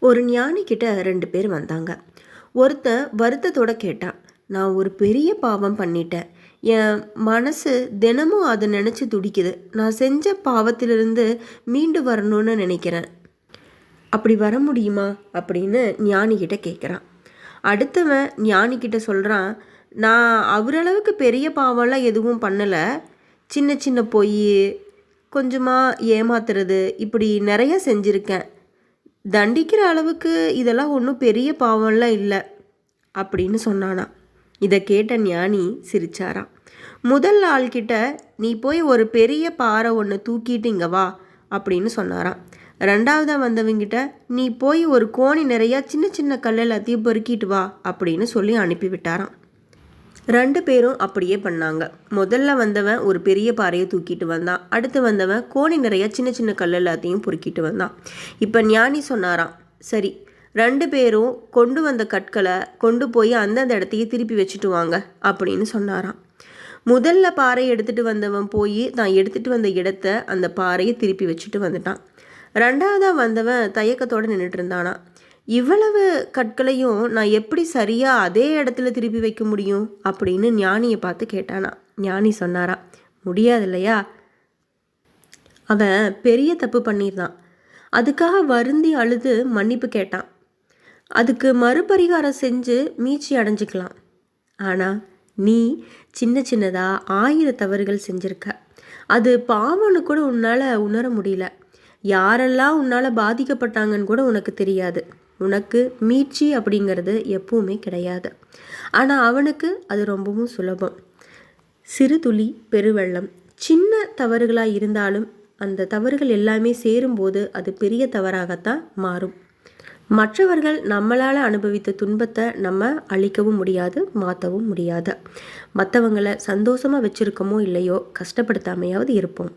ஒரு ஞானிக்கிட்ட ரெண்டு பேர் வந்தாங்க. ஒருத்தன் வருத்தத்தோட கேட்டான் நான் ஒரு பெரிய பாவம் பண்ணிட்டேன். என் மனசு தினமும் அதை நினச்சி துடிக்குது. நான் செஞ்ச பாவத்திலிருந்து மீண்டு வரணும்னு நினைக்கிறேன். அப்படி வர முடியுமா? அப்படின்னு ஞானிகிட்ட கேட்குறான் அடுத்தவன் ஞானிக்கிட்ட சொல்கிறான் நான் அவரளவுக்கு பெரிய பாவம்லாம் எதுவும் பண்ணலை. சின்ன சின்ன பொய் கொஞ்சமாக ஏமாத்துறது இப்படி நிறைய செஞ்சுருக்கேன். தண்டிக்கிற அளவுக்கு இதெல்லாம் ஒன்றும் பெரிய பாவம்லாம் இல்லை அப்படின்னு சொன்னானா. இதை கேட்ட ஞானி சிரிச்சாராம் முதல் ஆள்கிட்ட நீ போய் ஒரு பெரிய பாறை ஒன்று தூக்கிட்டு இங்கே வா அப்படின்னு சொன்னாராம் ரெண்டாவதாக வந்தவங்கிட்ட நீ போய் ஒரு கோணி நிறையா சின்ன சின்ன கல் எல்லாத்தையும் பொறுக்கிட்டு வா அப்படின்னு சொல்லி அனுப்பிவிட்டாராம். ரெண்டு பேரும் அப்படியே பண்ணாங்க. முதல்ல வந்தவன் ஒரு பெரிய பாறையை தூக்கிட்டு வந்தான். அடுத்து வந்தவன் கோணி நிறைய சின்ன சின்ன கல் எல்லாத்தையும் பொறுக்கிட்டு வந்தான். இப்போ ஞானி சொன்னாராம் சரி ரெண்டு பேரும் கொண்டு வந்த கற்களை கொண்டு போய் அந்தந்த இடத்தையே திருப்பி வச்சுட்டு வாங்க அப்படின்னு சொன்னாராம். முதல்ல பாறை எடுத்துட்டு வந்தவன் போய் தான் எடுத்துட்டு வந்த இடத்த அந்த பாறையை திருப்பி வச்சுட்டு வந்துட்டான். ரெண்டாவதாக வந்தவன் தயக்கத்தோடு நின்றுட்டு இருந்தானா இவ்வளவு கற்களையும் நான் எப்படி சரியாக அதே இடத்துல திருப்பி வைக்க முடியும்? அப்படின்னு ஞானியை பார்த்து கேட்டானா. ஞானி சொன்னாரா முடியாது இல்லையா அவன் பெரிய தப்பு பண்ணியிருந்தான் அதுக்காக வருந்தி அழுது மன்னிப்பு கேட்டான். அதுக்கு மறுபரிகாரம் செஞ்சு மீட்சி அடைஞ்சிக்கலாம். ஆனால் நீ சின்ன சின்னதாக ஆயிர தவறுகள் செஞ்சிருக்க. அது பாவம்னு கூட உன்னால் உணர முடியல. யாரெல்லாம் உன்னால் பாதிக்கப்பட்டாங்கன்னு கூட உனக்கு தெரியாது. உனக்கு மீட்சி அப்படிங்கிறது எப்பவுமே கிடையாது. ஆனால் அவனுக்கு அது ரொம்பவும் சுலபம். சிறு துளி பெருவெள்ளம் சின்ன தவறுகளாக இருந்தாலும் அந்த தவறுகள் எல்லாமே சேரும்போது அது பெரிய தவறாகத்தான் மாறும். மற்றவர்கள் நம்மளால் அனுபவித்த துன்பத்தை நம்ம அழிக்கவும் முடியாது மாற்றவும் முடியாது. மற்றவங்களை சந்தோஷமாக வச்சுருக்கமோ இல்லையோ கஷ்டப்படுத்தாமையாவது இருப்போம்.